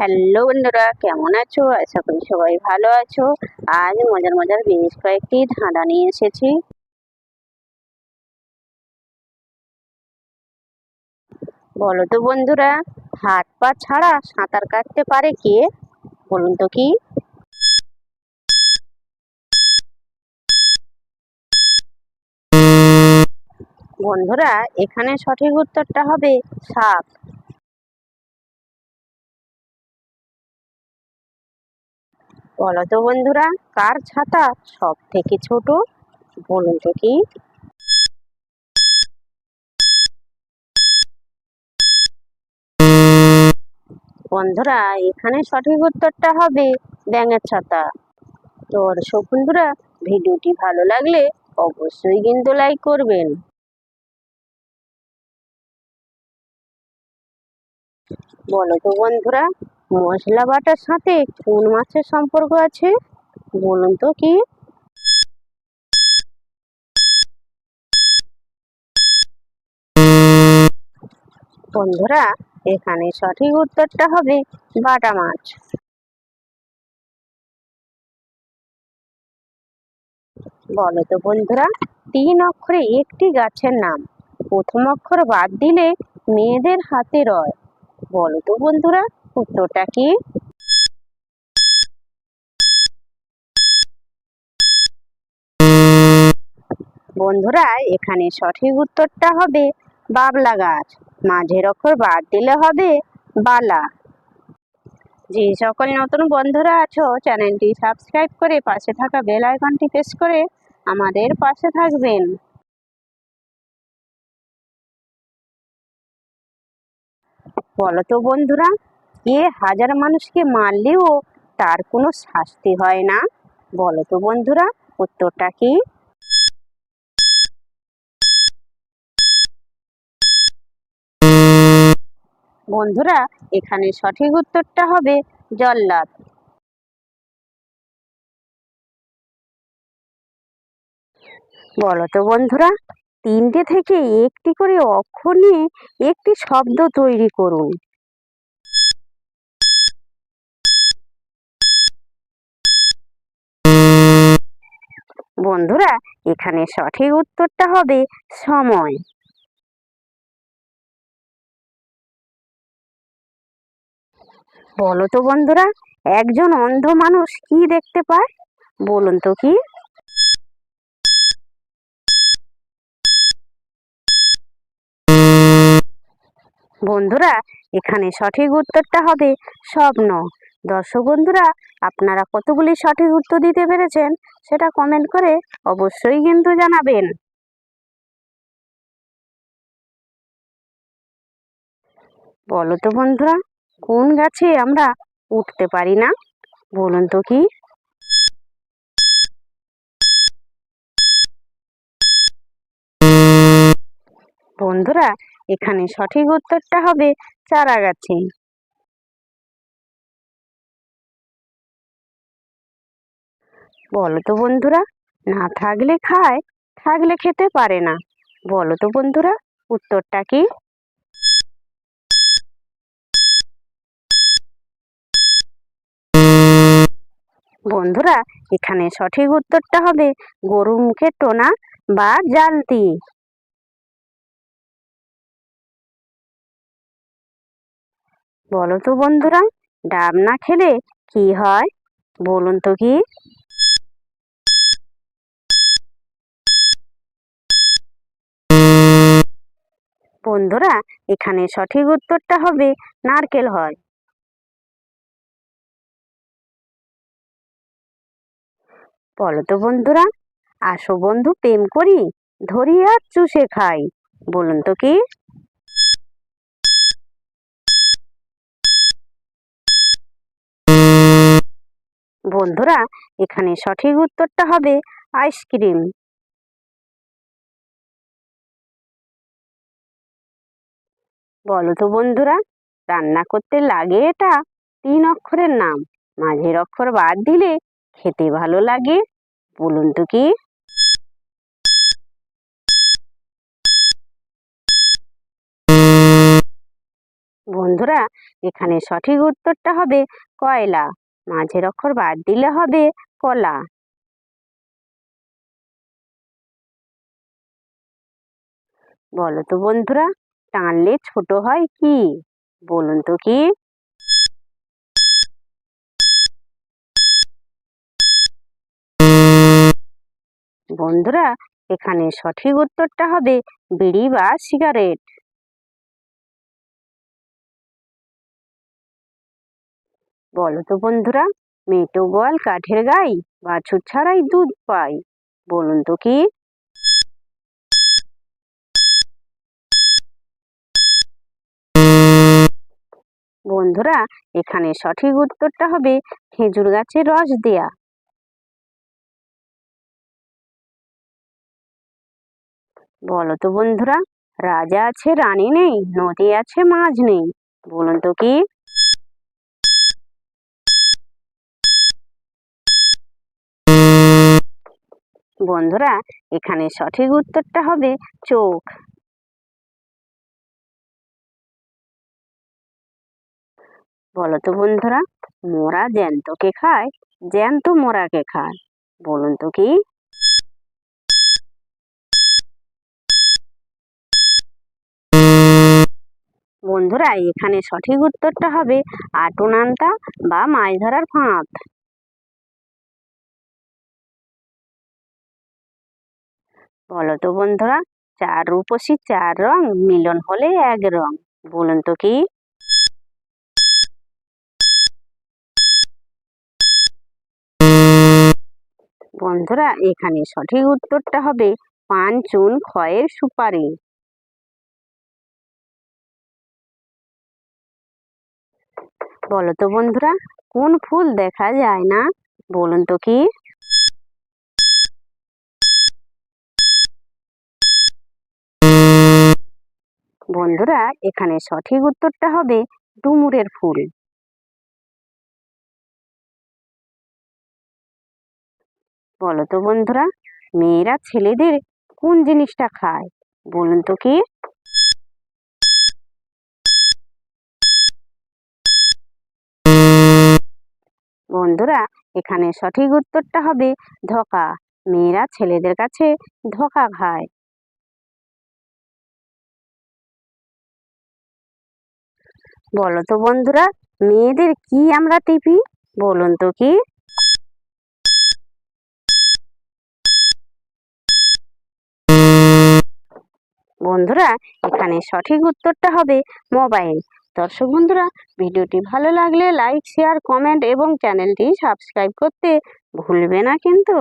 Hello বন্ধুরা, কেমন আছো? আশা করি সবাই ভালো আছো। আজ মজার মজার বেশ কয়েকটি ধাঁধা নিয়ে এসেছি। বলো তো বন্ধুরা, হাত পা ছাড়া সাঁতার কাটতে পারে কে? বলুন তো কি? বন্ধুরা, এখানে সঠিক উত্তরটা হবে সাপ। বলো তো বন্ধুরা, কার ছাতা সব থেকে ছোট? বলুন তো কি? বন্ধুরা, এখানে সঠিক উত্তরটা হবে ব্যাঙের ছাতা। তো দর্শক বন্ধুরা, ভিডিওটি ভালো লাগলে অবশ্যই কিন্তু লাইক করবেন। বলো তো বন্ধুরা মশলা বাটার সাথে কোন মাছের সম্পর্ক আছে? বলুন তো কি? বন্ধুরা, এখানে সঠিক উত্তরটা হবে বাটা মাছ। বলো তো বন্ধুরা, তিন অক্ষরে একটি গাছের নাম। প্রথম অক্ষর বাদ দিলে মেয়েদের হাতে রয়। বলো তো বন্ধুরা উত্তরটা কি? বন্ধুরা, এখানে সঠিক উত্তরটা হবে বাবলা গাছ। মাঝের অক্ষর বাদ দিলে হবে বালা। যে সকল নতুন বন্ধুরা আছো, চ্যানেলটি সাবস্ক্রাইব করে পাশে থাকা বেল আইকনটি প্রেস করে আমাদের পাশে থাকবেন। বলো তো বন্ধুরা কে হাজার মানুষকে মারলেও তার কোনো শাস্তি হয় না। বলো তো বন্ধুরা, উত্তরটা কি? বন্ধুরা, এখানে সঠিক উত্তরটা হবে জল্লাদ। বলো তো বন্ধুরা, তিনটে থেকে একটি করে অক্ষর নিয়ে একটি শব্দ তৈরি করুন। বন্ধুরা, এখানে সঠিক উত্তরটা হবে সময়। বলো তো বন্ধুরা, একজন অন্ধ মানুষ কি দেখতে পায়? বলুন তো কি? বন্ধুরা, এখানে সঠিক উত্তরটা হবে স্বপ্ন। দর্শক বন্ধুরা, আপনারা কতগুলি সঠিক উত্তর দিতে পেরেছেন সেটা কমেন্ট করে অবশ্যই কিন্তু জানাবেন। বলো তো বন্ধুরা, কোন গাছে আমরা উঠতে পারি না? বলুন তো কি? বন্ধুরা, এখানে সঠিক উত্তরটা হবে চারা গাছে বলো তো বন্ধুরা, না থাকলে খায়, থাকলে খেতে পারে না। বলো তো বন্ধুরা, উত্তরটা কি? বন্ধুরা, এখানে সঠিক উত্তরটা হবে গরু মুখে টোনা বা জালতি। বলো তো বন্ধুরা, ডাব না খেলে কি হয়? বলুন তো কি? বন্ধুরা, এখানে সঠিক উত্তরটা হবে নারকেল হয়। বলো তো বন্ধুরা, আসো বন্ধু, প্রেম করি, ধরি আর চুষে খাই, বলুন তো কি? বন্ধুরা, এখানে সঠিক উত্তরটা হবে আইসক্রিম। বলো তো বন্ধুরা, রান্না করতে লাগে এটা তিন অক্ষরের নাম। মাঝের অক্ষর বাদ দিলে খেতে ভালো লাগে, বলুন তো কি? বন্ধুরা, এখানে সঠিক উত্তরটা হবে কয়লা। মাঝের অক্ষর বাদ দিলে হবে কলা। বলো তো বন্ধুরা টানলে ছোট হয় কি? বলুন তো কি? বন্ধুরা, এখানে সঠিক উত্তরটা হবে বিড়ি বা সিগারেট। বলো তো বন্ধুরা মেটো বল কাঠের গাই বাছুর ছাড়াই দুধ পাই বলুন তো কি? বন্ধুরা, এখানে সঠিক উত্তরটা হবে খেজুর গাছের রস দেয়া। বলো তো বন্ধুরা, রাজা আছে, রানী নেই, নদী আছে, মাছ নেই, বলুন তো কি? বন্ধুরা, এখানে সঠিক উত্তরটা হবে চোখ। বলো তো বন্ধুরা, মোরা জ্যান্তকে খায় জ্যান্ত মোরাকে খায় বলুন তো কি? বন্ধুরা, এখানে সঠিক উত্তরটা হবে আটুনান্তা বা মাছ ধরার ফাঁদ। বলো তো বন্ধুরা, চার রূপসী চার রং, মিলন হলে এক রং, বলুন তো কি? বন্ধুরা, এখানে সঠিক উত্তরটা হবে পান, চুন, খয়ের সুপারি। বলো তো বন্ধুরা, কোন ফুল দেখা যায় না? বলুন তো কি? বন্ধুরা, এখানে সঠিক উত্তরটা হবে ডুমুরের ফুল। বলো তো বন্ধুরা, মেয়েরা ছেলেদের কোন জিনিসটা খায়? বলুন তো কি? বন্ধুরা, এখানে সঠিক উত্তরটা হবে ধোকা। মেয়েরা ছেলেদের কাছে ধোকা খায়। বলো তো বন্ধুরা, মেয়েদের কি আমরা টিপি? বলুন তো কি? বন্ধুরা, এখানে সঠিক উত্তরটা হবে মোবাইল। দর্শক বন্ধুরা, ভিডিওটি ভালো লাগলে লাইক, শেয়ার, কমেন্ট এবং চ্যানেলটি সাবস্ক্রাইব করতে ভুলবে না কিন্তু।